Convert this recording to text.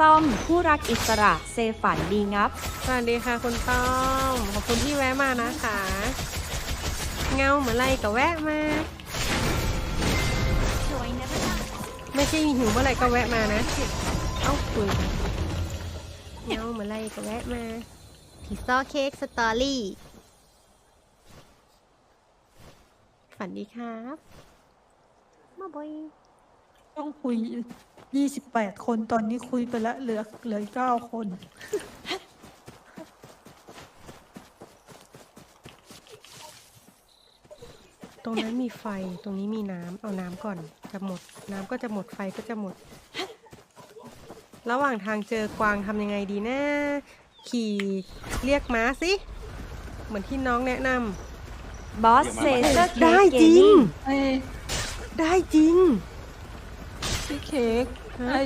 ต้อมผู้รักอิสระเซฝันดีงับ สวัสดีค่ะคุณต้อม ขอบคุณที่แวะมานะคะ เงาเหมือนไรก็แวะมา ไม่ใช่หิวเมื่อไหร่ก็แวะมานะ เอ้าคุยกันเงาเหมือนไรก็แวะมาพิซซ่าเค้กสตอรี่ ฝันดีครับ มาบอยต้องคุย 28คนตอนนี้คุยไปแล้วเหลือเหลือเก้าคน ตรงนั้นมีไฟตรงนี้มีน้ำเอาน้ำก่อน จะหมด น้ำก็จะหมดไฟก็จะหมด ระหว่างทางเจอกวางทำยังไงดีนะ ขี่เรียกม้าสิ เหมือนที่น้องแนะนบอสเซเซอร์ำเค้ได้กเกจริมงมิ่งไอ้ได้จริง พี่เค้กไอ้